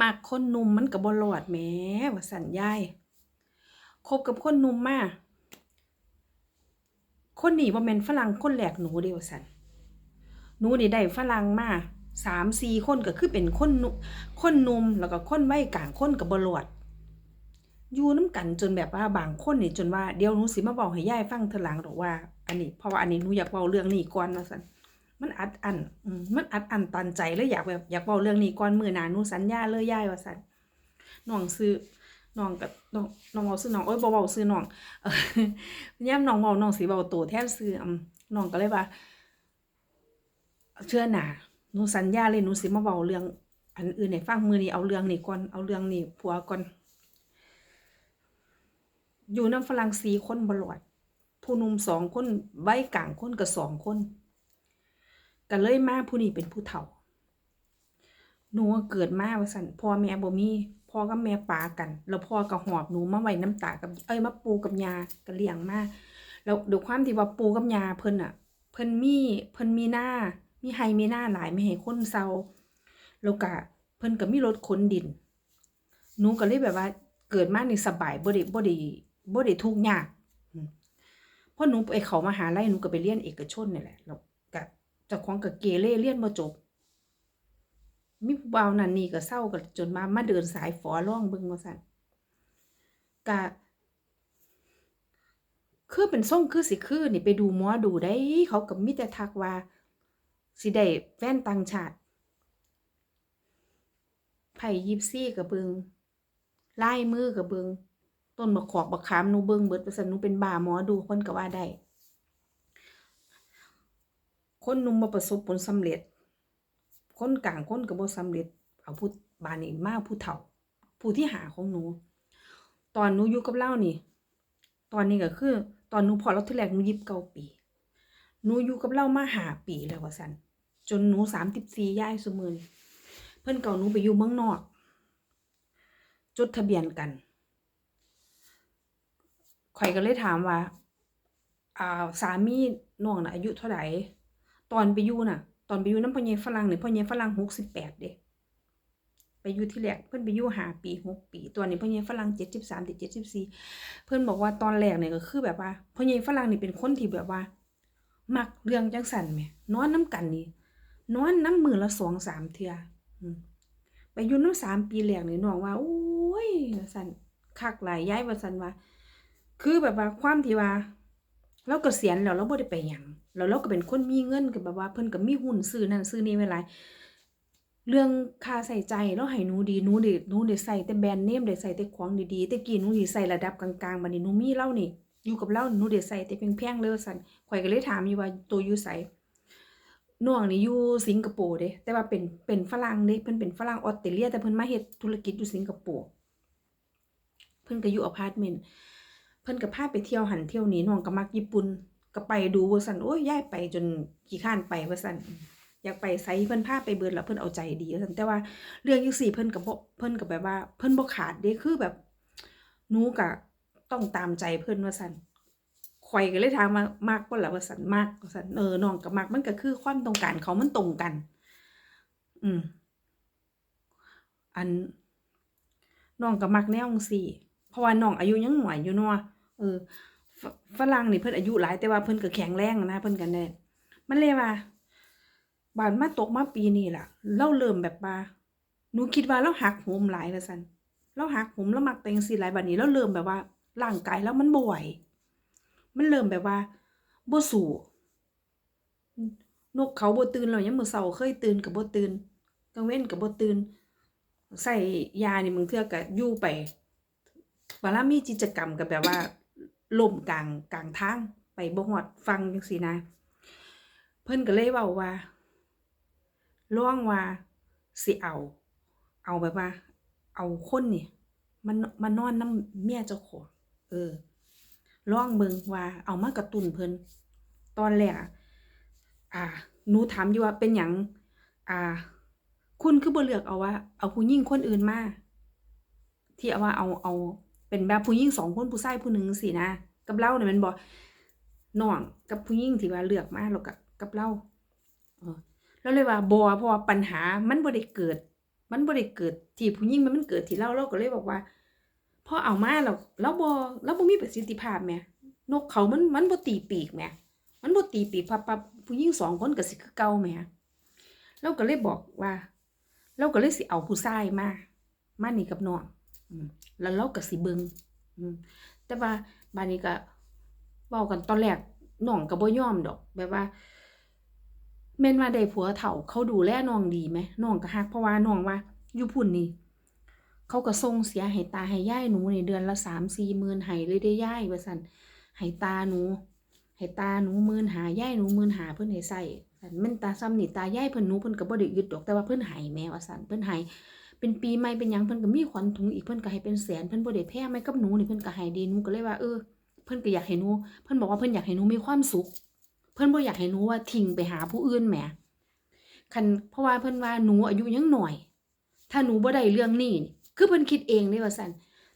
มักคนหนุ่มมันก็บ่รอดแหมว่าสั่นยายคบกับคนหนุ่มมาคนนี้บ่แมนฝรั่งคนแรกหนูเด้ว่าสั่นหนูนี่ได้ฝรั่งมาสามสี่คนก็คือเป็นคนนุ่มคนนุ่มแล้วก็คนไวัยกลางคนก็บ่รอดอยู่น้ำกันจนแบบว่าบางคนนี่จนว่าเดี๋ยวหนูสิมาบอกให้ยายฟังเทอหลังหรอกว่า อันนี้เพราะว่าอันนี้หนูอยากเว้าเรื่องนี้ก่อนมาสัน มันอัดอันมันอัดอันตันใจเลยอยากแบบอยากเว้าเรื่องนี้ก่อนมือหนาหนูสัญญาเลยย่ายว่าซั่นน้องซื้อน้องกับน้องน้องเว้าซื้อน้องเอ้ยบ่เว้าซื้อน้องเออย่ามน้องเว้าน้องสิเว้าโตแทนซื้อน้องก็เลยว่า เชื่อหนาหนูสัญญาเลยหนูสิมาเว้าเรื่อง อันอื่นให้ฟังมือนี้เอาเรื่องนี้ก่อนเอาเรื่องนี้ผัวก่อนอยู่น้ำฝรั่งสีคนบรอดผู้นุ่มสองคนใบกลางคนกับสองคน ก็เลยมาผู้นี้เป็นผู้เฒ่า หนูเกิดมาว่าสันพ่อแม่บ่มีพ่อกับแม่ปากัน แล้วพ่อก็หอบหนูมาไว้น้ำตากับเอ้ยมาปูกับยาก็เลี้ยงมาแล้วด้วยความที่ว่าปูกับยาเพิ่นอะ เพิ่นมีเพิ่นมีหน้า มีไฮมีหน้าหลายไม่ให้คนเซาแล้วก็เพิ่นก็มีรถขนดินหนูก็เลยแบบว่า เกิดมานี่สบายบ่ได้บ่ได้บ่ได้ทุกข์ยากเพราะหนูไปเขามหาลัยหนูก็ไปเรียนเอกชนนี่แหละแล้วก็ จ้าของก็เกเรเรียนบ่จบ มีผู้บ่าวนั่นนี่ก็เศร้าก็จนมามาเดินสายฝอร้องเบิ่งว่าซั่นก็คือเป็นทรงคือสิคือนี่ไปดูหมอดูได้ เขาก็มีแต่ทักว่า สิได้แฟนต่างชาติไผ่ยิปซี่ก็เบิงไลายมือกับเบิงต้นบักขอกบักขามหนูเบิงเบิดว่าซั่นหนูเป็นบ้าหมอดูคนก็ว่าได้ คนหนุ่มบ่ประสบผลสำเร็จ คนกลางคนก็บ่สำเร็จ เอาผู้บานนี้มาผู้เฒ่า ผู้ที่หาของหนู ตอนหนูอยู่กับเล่านี่ ตอนนี้ก็คือ ตอนหนูพอเราที่แรกหนูยิบเก้าปีหนูอยู่กับเล่ามาหาปีแล้วว่าซั่นจนหนูสามสิบสี่ย่ายซุมือนี้เพิ่นเก่าหนูไปอยู่เมืองนอก จดทะเบียนกันข่อยก็เลยถามว่า อ่า สามีน้องน่ะอายุเท่าไหร่ ตอนไปอยู่น่ะ ตอนไปอยู่น้ำพ่อใหญ่ฝรั่งนี่พ่อใหญ่ฝรั่งหกสิบแปดเด้ไปอยู่ที่แรกเพิ่อนไปอยู่หาปีหกปี ตัวนี้พ่อใหญ่ฝรั่งเจ็ดสิบสามถึงเจ็ดสิบสี่เพิ่อนบอกว่าตอนแรกเนี่ยก็คือแบบว่าพ่อใหญ่ฝรั่งนี่เป็นคนที่แบบว่า มักเรื่องจังสันแหมนอนน้ำกันนี่นอนน้ำมือละสองสามเทื่อไปอยู่น้ำสามปีแรกนี่น้องว่าโอ้ยสันคักหลายย้ายว่าสันว่า คือแบบว่าความที่ว่าเราเกษียณแล้วเราบ่ได้ไปหยัง แล้วเราก็เป็นคนมีเงินก็แบบว่าเพิ่นก็มีหุ้นซื้อนั่นซื้อนี่ไว้หลายเรื่องค่าใส่ใจเราให้หนูดีหนูได้หนูได้ใส่แต่แบรนด์เนมได้ใส่แต่ของดีๆแต่กี้หนูสิใส่ระดับกลางๆบัดนี้หนูมีเรานี่อยู่กับเราหนูได้ใส่แต่แพงๆเลยว่าซั่นข่อยก็เลยถามอยู่ว่าตัวอยู่ไสน้องนี่อยู่สิงคโปร์เด้แต่ว่าเป็นเป็นฝรั่งเด้เพิ่นเป็นฝรั่งออสเตรเลียแต่เพิ่นมาเฮ็ดธุรกิจอยู่สิงคโปร์เพิ่นก็อยู่อพาร์ตเมนต์เพิ่นก็พาไปเที่ยวหันเที่ยวนี้น้องก็มักญี่ปุ่น ก็ไปดูว่าซั่นโอ้ยย้ายไปจนขี้ข้านไปว่าซั่นอยากไปไสเพิ่นพาไปเบิดแล้วเพิ่นเอาใจดีว่าซั่นแต่ว่าเรื่องจังซี่เพิ่นก็บ่เพิ่นก็แบบว่า เพิ่นบ่ขาดเด้คือแบบนูก็ต้องตามใจเพิ่นว่าซั่นข่อยก็เลยถามว่ามักบ่ล่ะว่าซั่นมักว่าซั่นเออน้องก็มักมันก็คือความต้องการเขามันตรงกัน อืม อันน้องก็มักแนวงซี่เพราะว่าน้องอายุยังหน้อยอยู่เนาะเออ ฝรั่งนี่เพิ่นอายุหลายแต่ว่าเพิ่นก็แข็งแรงนะเพิ่นก็แน่มันเลยว่าบานมาตกมาปีนี้ล่ะเราเริ่มแบบว่าหนูคิดว่าเราหักโหมหลายว่าซั่นเราหักโหมแล้วมักแต่งซี่หลายบัดนี้เราเริ่มแบบว่าร่างกายแล้วมันบ่ไหวมันเริ่มแบบว่าบ่สู้นกเขาบ่ตื่นแล้วยามมื้อเช้าเคยตื่นก็บ่ตื่นกลางเว้นก็บ่ตื่นใส่ยานี่บางเทื่อก็อยู่ไปเวลามีกิจกรรมก็แบบว่า ล่มกลางกลางทางไปบ่ฮอดฟังจังซี่นะ เพิ่นก็เลยเว้าว่าลองว่าสิเอา เอาแบบว่า เอาคนนี่มันมานอนน้ำเมียเจ้าของเออล่องเบิ่งว่า เอามากระตุ้นเพิ่นตอนแรกอะอ่าหนูถามอยู่ว่าเป็นหยังอ่า คุณคือบ่เลือกเอาว่า เอาผู้หญิงคนอื่นมาที่เอาว่าเอาเอา เป็นแบบผู้หญิงสองคนผู้ชายผู้หนึ่งสินะกับเราเนี่ยมันบอกน้องกับผู้หญิงที่ว่าเลือกมาแล้วกับกับเราเออแล้วเลยว่าบอเพราะว่าปัญหามันบ่ได้เกิด มันบ่ได้เกิดที่ผู้หญิงมันมันเกิดที่เราเราก็เลยบอกว่าพอเอามาแล้วเราบ่เราบ่มีประสิทธิภาพแหมนกเขามันมันบ่ตีปีกแหมมันบ่ตีปีกพับปับผู้หญิงสองคนก็สิคือเก่าแหมเราก็เลยบอกว่า เราก็เลยสิเอาผู้ชายมามานี่กับน้อง แล้วเราก็สิเบิงอืแต่ว่าบานนี้ก็เว้ากันตอนแรกน้องก็บ่ยอมดอก แบบว่าแม่นว่าได้ผัวเฒ่าเขาดูแลน้องดีไหมน้องก็ฮักเพราะว่าน้องว่าอยู่พุ่นนี่เขาก็ส่งเสียให้ตาให้ยายหนูในเดือนละสามสี่หมื่นให้เลยได้ยายว่าซั่นให้ตาหนูให้ตาหนูมื่นหายายหนูมื่นหาเพิ่นให้ใส่ซั่นแม่นตาซ้ำนี่ตายายเพิ่นหนูเพิ่นก็บ่ได้ยึดดอกแต่ว่าเพิ่นให้แม่ว่าซั่นเพิ่นให้ เป็นปีใหม่เป็นหยังเพิ่นก็มีขวัญถุงอีกเพิ่นก็ให้เป็นแสนเพิ่นบ่ได้แพ้ไหมกับหนูนี่เพิ่นก็ให้ดีหนูก็เลยว่าเออเพิ่นก็อยากให้หนูเพิ่นบอกว่าเพิ่นอยากให้หนูมีความสุข เพิ่นบ่อยากให้หนูว่าทิ้งไปหาผู้อื่นแหมคันเพราะว่าเพิ่นว่าหนูอายุยังหน่อย ถ้าหนูบ่ได้เรื่องนี่คือเพิ่นคิดเองเด้ว่าซั่น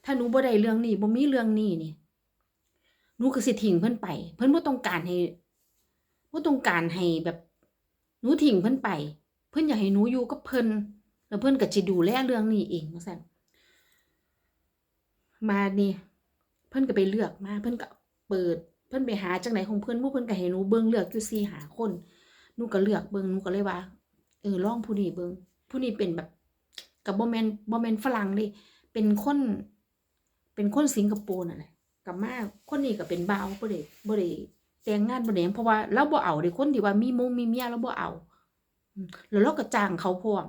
ถ้าหนูบ่ได้เรื่องนี้บ่มีเรื่องนี้นี่หนูก็สิทิ้งเพิ่นไป เพิ่นบ่ต้องการให้บ่ต้องการให้แบบหนูทิ้งเพิ่นไป เพิ่นอยากให้หนูอยู่กับเพิ่น แล้วเพิ่อนก็สิดูแลเรื่องนี้เองว่าซั่นมานี่เพิ่อนก็ไปเลือกมาเพิ่อนก็เปิด เพิ่อนไปหาจังไดของเพิ่อนหมู่เพิ่อนก็ให้หนูเบิ่งเลือกอยู่4 5คนหนูก็เลือกเบิ่งหนูก็เลยว่า เออลองผู้นี้เบิ่งผู้นี้เป็นแบบกับบ่แม่นบ่แมนฝรั่งเดิเป็นคนเป็นคนสิงคโปร์นั่นแหละกับมาคนนี้ก็เป็นบ่าวบ่ได้บ่ได้แต่งงานบ่ได้เพราะว่าเราบ่เอาเด้คนที่ว่ามีมงมีเมียเราบ่เอาแล้วเราก็จ้างเขาพร้อม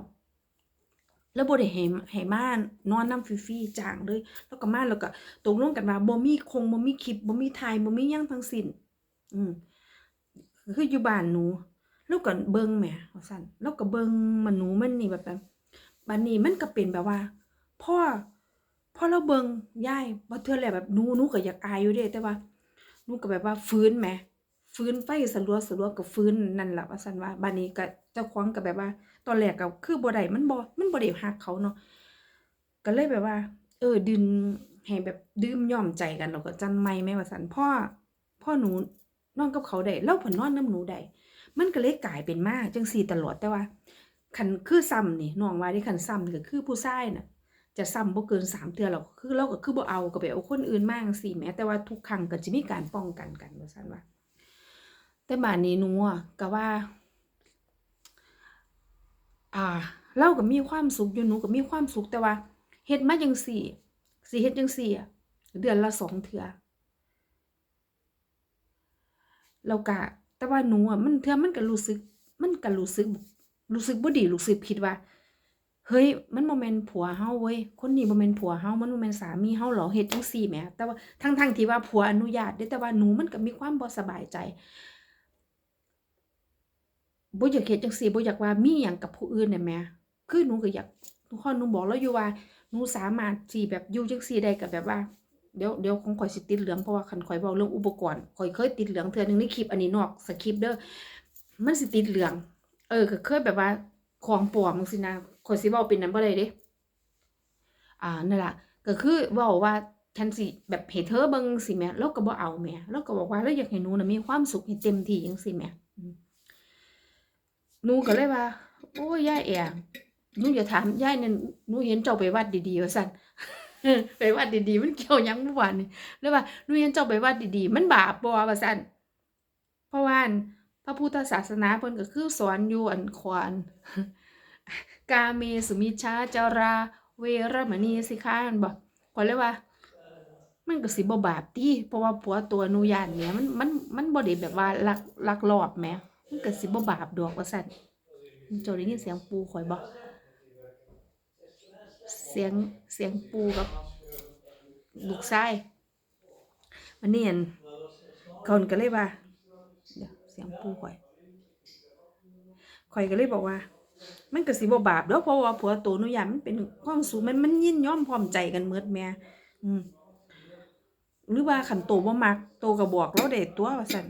แล้วบ่ได้ให้ให้มานอนนำฟรีๆจ้างเลย แล้วก็มาแล้วก็ตกลงกันว่าบ่มีคงบ่มีคลิปบ่มีถ่ายบ่มีหยังทั้งสิ้นอืมคืออยู่บ้านหนู แล้วก็เบิ่งแหมว่าซั่นแล้วก็เบิ่งมันหนูมันนี่แบบแบบบัดนี้มันก็เป็นแบบว่าพ่อพ่อเราเบิ่งยายบ่เทื่อแรกแบบหนูหนูก็อยากอายอยู่เด้แต่ว่าหนูก็แบบว่าฟื้นแหมฟื้นไฟสลัวสลัวก็ฟื้นนั่นแหละว่าซั่นว่าบัดนี้ก็ เจ้าของก็แบบว่า ตอนแรกก็คือบ่ได้มันบ่มันบ่ได้ฮักเขาเนาะก็เลยแบบว่า เออดึงให้แบบดื่มยอมใจกันแล้วก็จันใหม่แม่ว่าซั่นพ่อพ่อหนูนอนกับเขาได้เราเพิ่นนอนนํหนูได้มันก็เลยกลายเป็นมากจังซี่ตลอดแต่ว่าคันคือซ้ำนี่น้องว่าที่คันซ้ำนี่ก็คือผู้ชายน่ะ จะซ้ำบ่เกินสามเทื่อหรอกคือเราก็คือบ่เอาก็ไปเอาคนอื่นมาจังซี่แหมแต่ว่าทุกครั้งก็จะมีการป้องกันกันว่าซั่นว่าแต่บัดนี้หนูอะก็ว่า อ่าเราก็มีความสุขอยู่หนูก็มีความสุขแต่ว่าเฮ็ดมาจังซี่สิเฮ็ดจังซี่เดือนละสองเทื่อแล้วก็แต่ว่าหนูอะมันเทื่อมันก็รู้สึก มันก็รู้สึกรู้สึกบ่ดีรู้สึกคิดว่า เฮ้ย มันบ่แม่นผัวเฮาเว้ยคนนี้บ่แม่นผัวเฮามันบ่แม่นสามีเฮาเหรอเฮ็ดจังซี่แหมแต่ว่าทั้งๆที่ว่าผัวอนุญาตเด้แต่ว่าหนูมันก็มีความบ่สบายใจ บ่อยากเฮ็ดจังซี่บ่อยากว่ามีหยังกับผู้อื่นน่ะแหมคือหนูก็อยากทุกคนหนูบอกเราอยู่ว่าหนูสามารถสิแบบอยู่จังซี่ได้ก็แบบว่าเดี๋ยวเดี๋ยวของข่อยสิติดเหลืองเพราะว่าคันข่อยเว้าเรื่องอุปกรณ์ข่อยเคยติดเหลืองเทื่อหนึงในคลิปอันนี้นอกสคริปต์เด้อมันสิติดเหลือง เออก็เคยแบบว่าของปลอมจังซี่นะข่อยสิเว้าเป็นนั้นบ่ได้เด้อ่านั่นล่ะก็คือเว้าว่าฉันสิแบบให้เธอเบิ่งสิแหมเราก็บ่เอาแหมเราก็บอกว่าเราอยากให้หนูน่ะมีความสุขให้เต็มที่จังซี่แมอืมห นูก็เลยว่า โอ้ยยายแอหนูอย่าถามยายนั่นหนูเห็นเจ้าไปวัดดีๆว่าซั่นไปวัดดีๆมันเกี่ยวยังเมื่อวานนี่เลยว่าหนูเห็นเจ้าไปวัดดีๆ มันบาปบ่ว่าซั่นเพราะว่าอันพระพุทธศาสนาเพิ่นก็คือสอนอยู่อันขวานกาเมสุมิชาจารา เวรมณีสิคะอันบ่ก็เลยว่า มันก็สิบ่บาปติเพราะว่าผัวตัวนูยานแหมมันมันมันบ่ได้แบบว่าลักลักลอบแหม มันก็สิบ่บาปดอกว่าซั่นเจ้าได้ยินเสียงปูข่อยบ่เสียงเสียงปูกับลูกชายวันนี้อันคนก็เลยว่าเดี๋ยวเสียงปูข่อยข่อยก็เลยบอกว่า มันก็สิบ่บาปเด้อเพราะว่าผัวโตหนูย่ามันเป็นความสุขมันมันยินยอมพร้อมใจกันหมดแหม่อืมหรือว่าคันโตบ่มักโตก็บอกเราได้ตัวว่าซั่น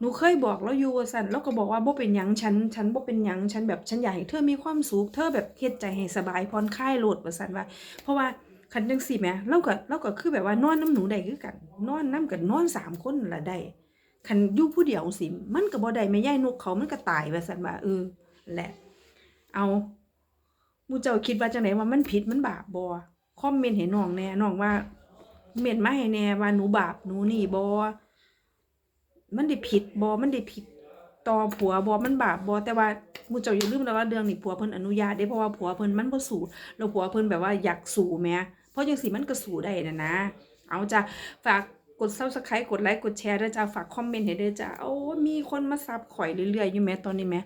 หนูเคยบอกเราอยู่ว่าซั่นเราก็บอกว่าบ่เป็นหยังฉันฉันบ่เป็นหยังฉันแบบฉันอยากให้เธอมีความสุขเธอแบบเฮ็ดใจให้สบายผ่อนคลายโลดว่าซั่นว่า เพราะว่าคันจังซี่แหมเราก็เราก็คือแบบว่านอนน้ำหนูได้คือกัน นอนนํกันนอนสามคนละได้คันอยู่ผู้เดียวสิมันก็บ่ได้แม่ยายนกเขามันก็ตายว่าซั่นว่าเออแหละ เอามูเจ้าคิดว่าจังไดว่ามันผิดมันบาปบ่คอมเมนต์ให้น้องแน่น้องว่าเม้นมาให้แน่ว่าหนูบาปหนูนี่บ่ มันได้ผิดบ่มันได้ผิดต่อผัวบ่มันบาปบ่แต่ว่ามูเจ้าอย่าลืมนะว่าเรื่องนี้ผัวเพิ่นอนุญาตเด้เพราะว่าผัวเพิ่นมันบ่สู้แล้วผัวเพิ่นแบบว่าอยากสู้แหมเพราะจังซี่มันก็สู้ได้นะนะ เอาจ้ะฝากกด Subscribe กดไลค์กดแชร์ด้วยจ้าฝากคอมเมนต์ให้ด้วยจ้าโอ้มีคนมาซับข่อยเรื่อยๆอยู่แหมตอนนี้แหม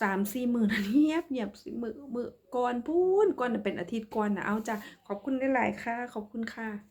สามสี่หมื่นเงียบเงียบมือมือก่อนพูนก่อนเป็นอาทิตย์ก่อนนะเอาจ้ะขอบคุณได้หลายค่ะ ขอบคุณค่ะ